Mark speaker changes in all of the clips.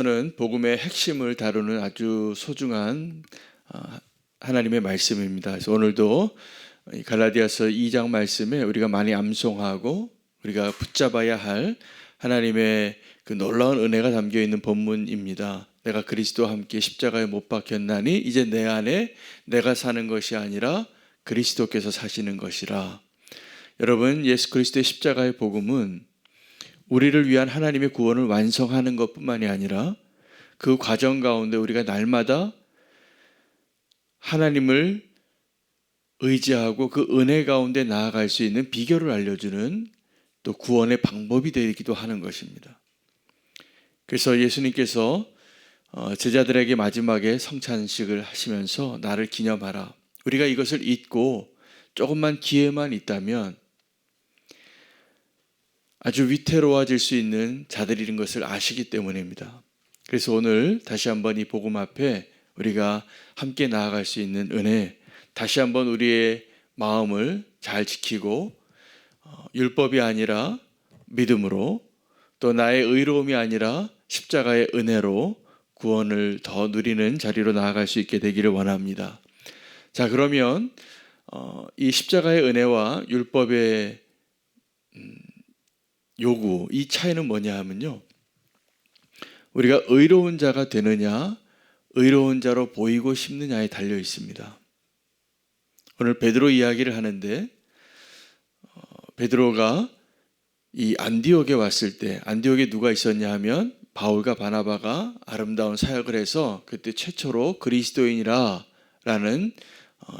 Speaker 1: 저는 복음의 핵심을 다루는 아주 소중한 아, 하나님의 말씀입니다. 그래서 오늘도 이 갈라디아서 2장 말씀에 우리가 많이 암송하고 우리가 붙잡아야 할 하나님의 그 놀라운 은혜가 담겨 있는 본문입니다. 내가 그리스도와 함께 십자가에 못 박혔나니 이제 내 안에 내가 사는 것이 아니라 그리스도께서 사시는 것이라. 여러분 예수 그리스도의 십자가의 복음은 우리를 위한 하나님의 구원을 완성하는 것뿐만이 아니라 그 과정 가운데 우리가 날마다 하나님을 의지하고 그 은혜 가운데 나아갈 수 있는 비결을 알려주는 또 구원의 방법이 되기도 하는 것입니다. 그래서 예수님께서 어, 제자들에게 마지막에 성찬식을 하시면서 나를 기념하라. 우리가 이것을 잊고 조금만 기회만 있다면 아주 위태로워질 수 있는 자들인 것을 아시기 때문입니다. 그래서 오늘 다시 한번 이 복음 앞에 우리가 함께 나아갈 수 있는 은혜, 다시 한번 우리의 마음을 잘 지키고 어, 율법이 아니라 믿음으로 또 나의 의로움이 아니라 십자가의 은혜로 구원을 더 누리는 자리로 나아갈 수 있게 되기를 원합니다. 자 그러면 어, 이 십자가의 은혜와 율법의 음, 요구 이 차이는 뭐냐 하면요. 우리가 의로운 자가 되느냐 의로운 자로 보이고 싶느냐에 달려 있습니다. 오늘 베드로 이야기를 하는데 어, 베드로가 이 안디옥에 왔을 때 안디옥에 누가 있었냐 하면 바울과 바나바가 아름다운 사역을 해서 그때 최초로 그리스도인이라라는 어,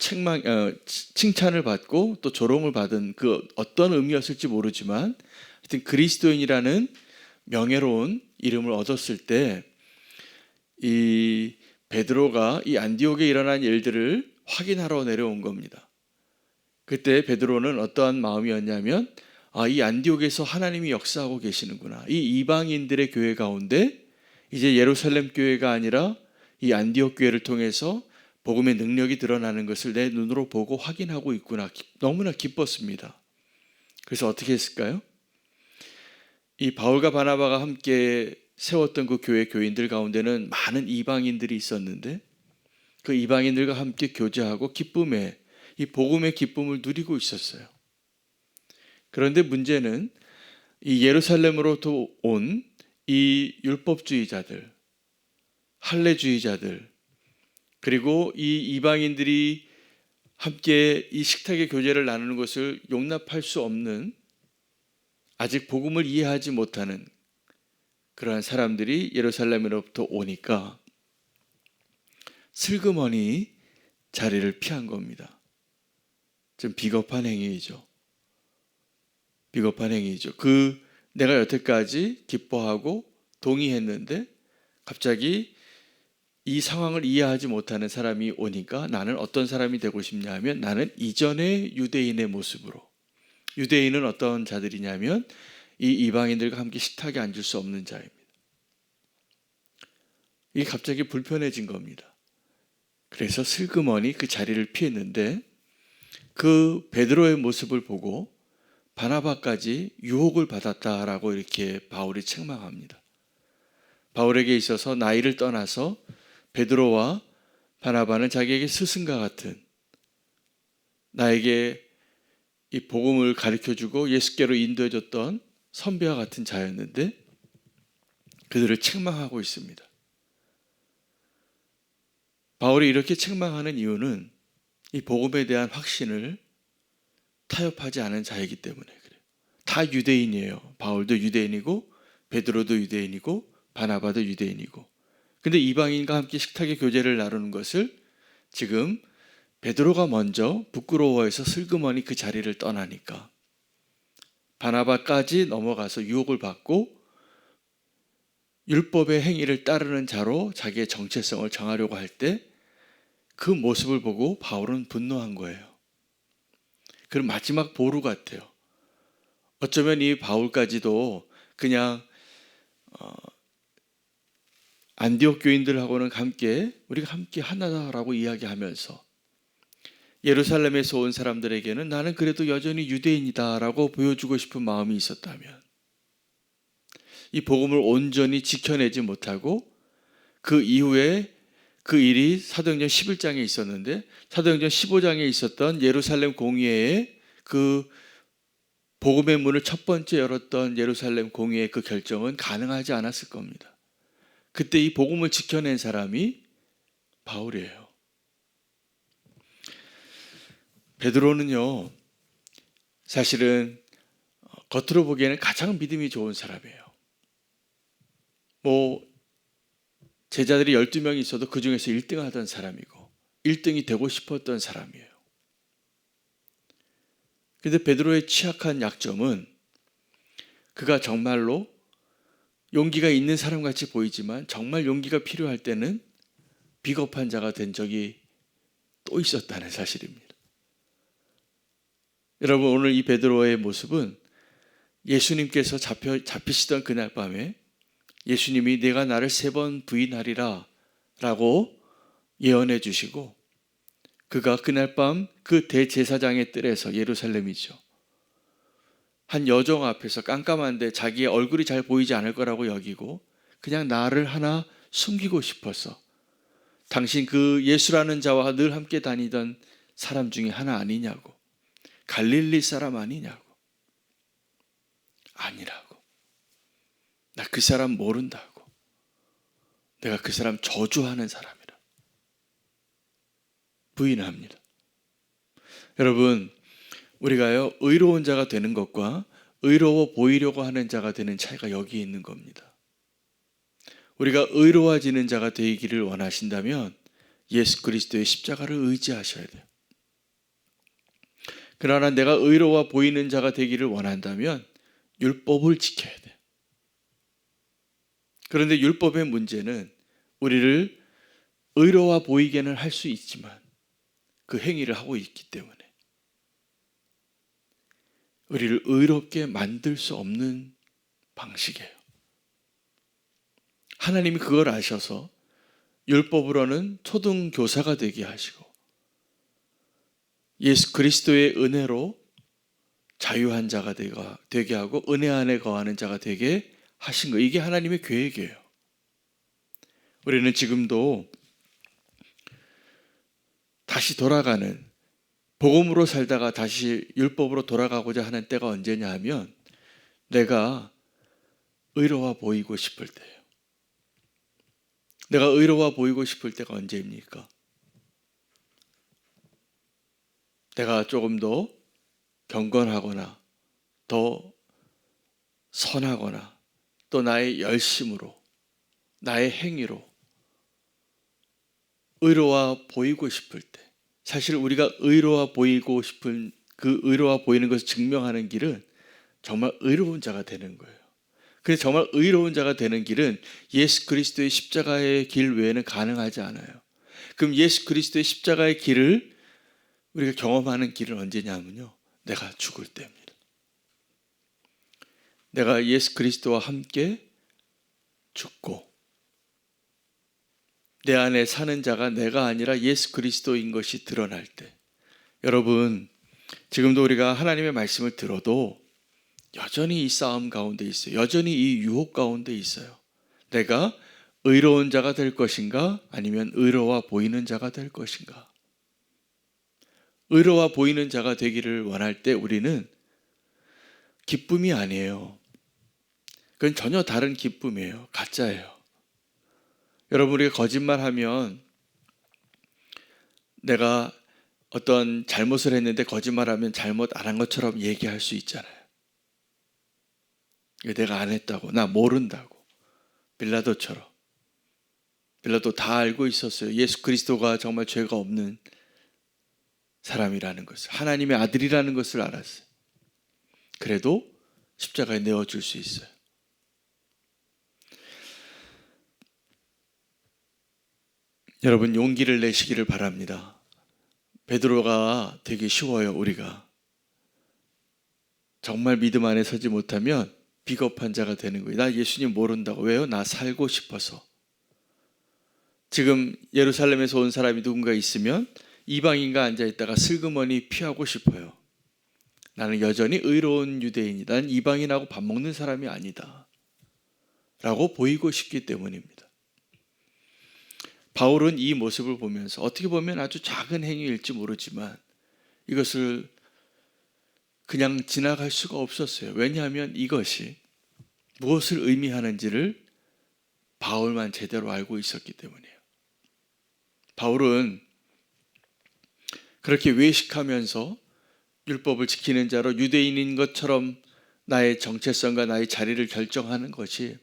Speaker 1: 책망, 어, 칭찬을 받고 또 조롱을 받은 그 어떤 의미였을지 모르지만 하여튼 그리스도인이라는 명예로운 이름을 얻었을 때 이 베드로가 이 안디옥에 일어난 일들을 확인하러 내려온 겁니다. 그때 베드로는 어떠한 마음이었냐면 아, 이 안디옥에서 하나님이 역사하고 계시는구나. 이 이방인들의 교회 가운데 이제 예루살렘 교회가 아니라 이 안디옥 교회를 통해서 복음의 능력이 드러나는 것을 내 눈으로 보고 확인하고 있구나. 너무나 기뻤습니다. 그래서 어떻게 했을까요? 이 바울과 바나바가 함께 세웠던 그 교회 교인들 가운데는 많은 이방인들이 있었는데 그 이방인들과 함께 교제하고 기쁨에 이 복음의 기쁨을 누리고 있었어요. 그런데 문제는 이 예루살렘으로부터 온 이 율법주의자들, 할례주의자들, 그리고 이 이방인들이 함께 이 식탁의 교제를 나누는 것을 용납할 수 없는 아직 복음을 이해하지 못하는 그러한 사람들이 예루살렘으로부터 오니까 슬그머니 자리를 피한 겁니다. 좀 비겁한 행위이죠. 비겁한 행위이죠. 그 내가 여태까지 기뻐하고 동의했는데 갑자기 이 상황을 이해하지 못하는 사람이 오니까 나는 어떤 사람이 되고 싶냐 하면 나는 이전의 유대인의 모습으로 유대인은 어떤 자들이냐면 이 이방인들과 함께 식탁에 앉을 수 없는 자입니다. 이게 갑자기 불편해진 겁니다. 그래서 슬그머니 그 자리를 피했는데 그 베드로의 모습을 보고 바나바까지 유혹을 받았다라고 이렇게 바울이 책망합니다. 바울에게 있어서 나이를 떠나서 베드로와 바나바는 자기에게 스승과 같은 나에게 이 복음을 가르쳐 주고 예수께로 인도해 줬던 선배와 같은 자였는데 그들을 책망하고 있습니다. 바울이 이렇게 책망하는 이유는 이 복음에 대한 확신을 타협하지 않은 자이기 때문에 그래요. 다 유대인이에요. 바울도 유대인이고 베드로도 유대인이고 바나바도 유대인이고. 근데 이방인과 함께 식탁의 교제를 나누는 것을 지금 베드로가 먼저 부끄러워해서 슬그머니 그 자리를 떠나니까 바나바까지 넘어가서 유혹을 받고 율법의 행위를 따르는 자로 자기의 정체성을 정하려고 할 때 그 모습을 보고 바울은 분노한 거예요. 그럼 마지막 보루 같아요. 어쩌면 이 바울까지도 그냥 어, 안디옥 교인들하고는 함께 우리가 함께 하나다라고 이야기하면서 예루살렘에서 온 사람들에게는 나는 그래도 여전히 유대인이다라고 보여주고 싶은 마음이 있었다면 이 복음을 온전히 지켜내지 못하고 그 이후에 그 일이 사도행전 11장에 있었는데 사도행전 15장에 있었던 예루살렘 공의회의 그 복음의 문을 첫 번째 열었던 예루살렘 공의회의 그 결정은 가능하지 않았을 겁니다. 그때 이 복음을 지켜낸 사람이 바울이에요. 베드로는요. 사실은 겉으로 보기에는 가장 믿음이 좋은 사람이에요. 뭐 제자들이 12명이 있어도 그 중에서 1등 하던 사람이고 1등이 되고 싶었던 사람이에요. 근데 베드로의 취약한 약점은 그가 정말로 용기가 있는 사람 같이 보이지만 정말 용기가 필요할 때는 비겁한 자가 된 적이 또 있었다는 사실입니다. 여러분 오늘 이 베드로의 모습은 예수님께서 잡혀 잡히시던 그날 밤에 예수님이 내가 나를 세 번 부인하리라 라고 예언해 주시고 그가 그날 밤 그 대제사장의 뜰에서 예루살렘이죠. 한 여종 앞에서 깜깜한데 자기의 얼굴이 잘 보이지 않을 거라고 여기고 그냥 나를 하나 숨기고 싶어서 당신 그 예수라는 자와 늘 함께 다니던 사람 중에 하나 아니냐고 갈릴리 사람 아니냐고 아니라고. 나 그 사람 모른다고. 내가 그 사람 저주하는 사람이라. 부인합니다. 여러분 우리가요 의로운 자가 되는 것과 의로워 보이려고 하는 자가 되는 차이가 여기 있는 겁니다. 우리가 의로워지는 자가 되기를 원하신다면 예수 그리스도의 십자가를 의지하셔야 돼요. 그러나 내가 의로워 보이는 자가 되기를 원한다면 율법을 지켜야 돼요. 그런데 율법의 문제는 우리를 의로워 보이게는 할 수 있지만 그 행위를 하고 있기 때문에 우리를 의롭게 만들 수 없는 방식이에요. 하나님이 그걸 아셔서 율법으로는 초등 교사가 되게 하시고 예수 그리스도의 은혜로 자유한 자가 되게 하고 은혜 안에 거하는 자가 되게 하신 거 이게 하나님의 계획이에요. 우리는 지금도 다시 돌아가는 복음으로 살다가 다시 율법으로 돌아가고자 하는 때가 언제냐 하면 내가 의로워 보이고 싶을 때예요. 내가 의로워 보이고 싶을 때가 언제입니까? 내가 조금 더 경건하거나 더 선하거나 또 나의 열심으로 나의 행위로 의로워 보이고 싶을 때 사실 우리가 의로워 보이고 싶은 그 의로워 보이는 것을 증명하는 길은 정말 의로운 자가 되는 거예요. 그래서 정말 의로운 자가 되는 길은 예수 그리스도의 십자가의 길 외에는 가능하지 않아요. 그럼 예수 그리스도의 십자가의 길을 우리가 경험하는 길은 언제냐면요. 내가 죽을 때입니다. 내가 예수 그리스도와 함께 죽고 내 안에 사는 자가 내가 아니라 예수 그리스도인 것이 드러날 때 여러분 지금도 우리가 하나님의 말씀을 들어도 여전히 이 싸움 가운데 있어요. 여전히 이 유혹 가운데 있어요. 내가 의로운 자가 될 것인가 아니면 의로워 보이는 자가 될 것인가? 의로워 보이는 자가 되기를 원할 때 우리는 기쁨이 아니에요. 그건 전혀 다른 기쁨이에요. 가짜예요. 여러분 우리가 거짓말하면 내가 어떤 잘못을 했는데 거짓말하면 잘못 안 한 것처럼 얘기할 수 있잖아요. 내가 안 했다고, 나 모른다고. 빌라도처럼. 빌라도 다 알고 있었어요. 예수 그리스도가 정말 죄가 없는 사람이라는 것을, 하나님의 아들이라는 것을 알았어요. 그래도 십자가에 내어줄 수 있어요. 여러분 용기를 내시기를 바랍니다. 베드로가 되게 쉬워요, 우리가. 정말 믿음 안에 서지 못하면 비겁한 자가 되는 거예요. 나 예수님 모른다고. 왜요? 나 살고 싶어서. 지금 예루살렘에서 온 사람이 누군가 있으면 이방인과 앉아 있다가 슬그머니 피하고 싶어요. 나는 여전히 의로운 유대인이다. 난 이방인하고 밥 먹는 사람이 아니다. 라고 보이고 싶기 때문입니다. 바울은 이 모습을 보면서 어떻게 보면 아주 작은 행위일지 모르지만 이것을 그냥 지나갈 수가 없었어요. 왜냐하면 이것이 무엇을 의미하는지를 바울만 제대로 알고 있었기 때문이에요. 바울은 그렇게 외식하면서 율법을 지키는 자로 유대인인 것처럼 나의 정체성과 나의 자리를 결정하는 것이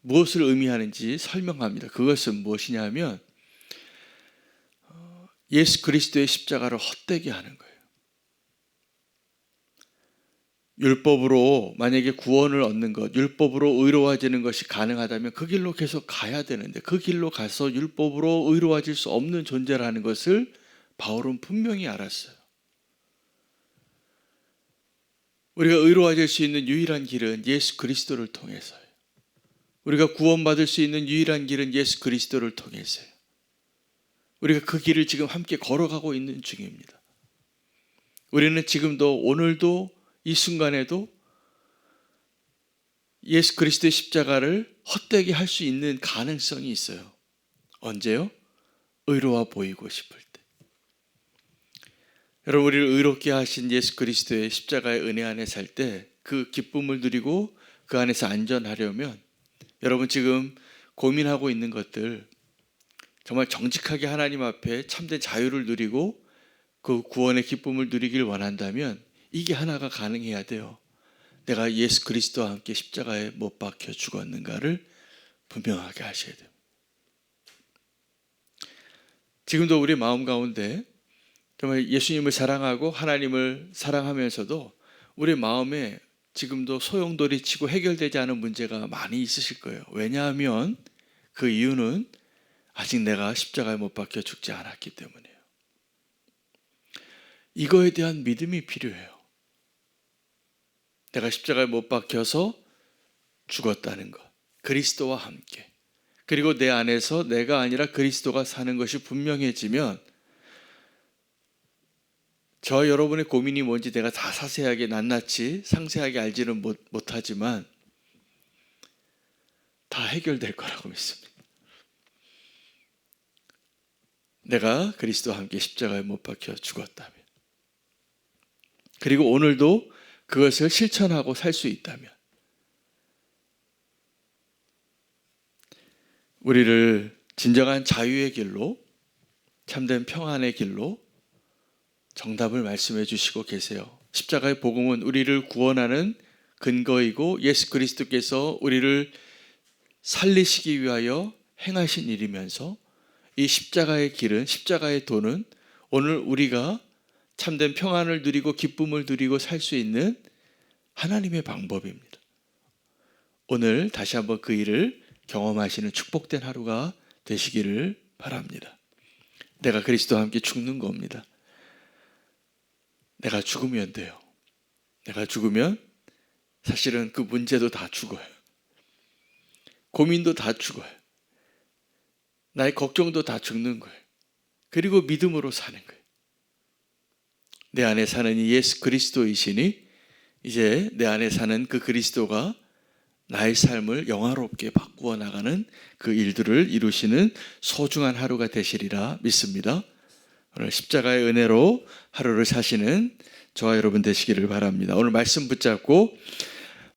Speaker 1: 무엇을 의미하는지 설명합니다. 그것은 무엇이냐 하면 어, 예수 그리스도의 십자가를 헛되게 하는 거예요. 율법으로 만약에 구원을 얻는 것, 율법으로 의로워지는 것이 가능하다면 그 길로 계속 가야 되는데 그 길로 가서 율법으로 의로워질 수 없는 존재라는 것을 바울은 분명히 알았어요. 우리가 의로워질 수 있는 유일한 길은 예수 그리스도를 통해서예요. 우리가 구원받을 수 있는 유일한 길은 예수 그리스도를 통해서요. 우리가 그 길을 지금 함께 걸어가고 있는 중입니다. 우리는 지금도 오늘도 이 순간에도 예수 그리스도의 십자가를 헛되게 할 수 있는 가능성이 있어요. 언제요? 의로워 보이고 싶을 때. 여러분 우리를 의롭게 하신 예수 그리스도의 십자가의 은혜 안에 살 때 그 기쁨을 누리고 그 안에서 안전하려면 여러분 지금 고민하고 있는 것들 정말 정직하게 하나님 앞에 참된 자유를 누리고 그 구원의 기쁨을 누리길 원한다면 이게 하나가 가능해야 돼요. 내가 예수 그리스도와 함께 십자가에 못 박혀 죽었는가를 분명하게 하셔야 돼요. 지금도 우리 마음 가운데 정말 예수님을 사랑하고 하나님을 사랑하면서도 우리 마음에 지금도 소용돌이 치고 해결되지 않은 문제가 많이 있으실 거예요. 왜냐하면 그 이유는 아직 내가 십자가에 못 박혀 죽지 않았기 때문이에요. 이거에 대한 믿음이 필요해요. 내가 십자가에 못 박혀서 죽었다는 것. 그리스도와 함께. 그리고 내 안에서 내가 아니라 그리스도가 사는 것이 분명해지면 저 여러분의 고민이 뭔지 내가 다 자세하게 낱낱이 상세하게 알지는 못, 못하지만 다 해결될 거라고 믿습니다. 내가 그리스도와 함께 십자가에 못 박혀 죽었다면 그리고 오늘도 그것을 실천하고 살 수 있다면 우리를 진정한 자유의 길로 참된 평안의 길로 정답을 말씀해 주시고 계세요. 십자가의 복음은 우리를 구원하는 근거이고 예수 그리스도께서 우리를 살리시기 위하여 행하신 일이면서 이 십자가의 길은 십자가의 도는 오늘 우리가 참된 평안을 누리고 기쁨을 누리고 살 수 있는 하나님의 방법입니다. 오늘 다시 한번 그 일을 경험하시는 축복된 하루가 되시기를 바랍니다. 내가 그리스도와 함께 죽는 겁니다. 내가 죽으면 돼요. 내가 죽으면 사실은 그 문제도 다 죽어요. 고민도 다 죽어요. 나의 걱정도 다 죽는 거예요. 그리고 믿음으로 사는 거예요. 내 안에 사는 이 예수 그리스도이시니 이제 내 안에 사는 그 그리스도가 나의 삶을 영화롭게 바꾸어 나가는 그 일들을 이루시는 소중한 하루가 되시리라 믿습니다. 오늘 십자가의 은혜로 하루를 사시는 저와 여러분 되시기를 바랍니다. 오늘 말씀 붙잡고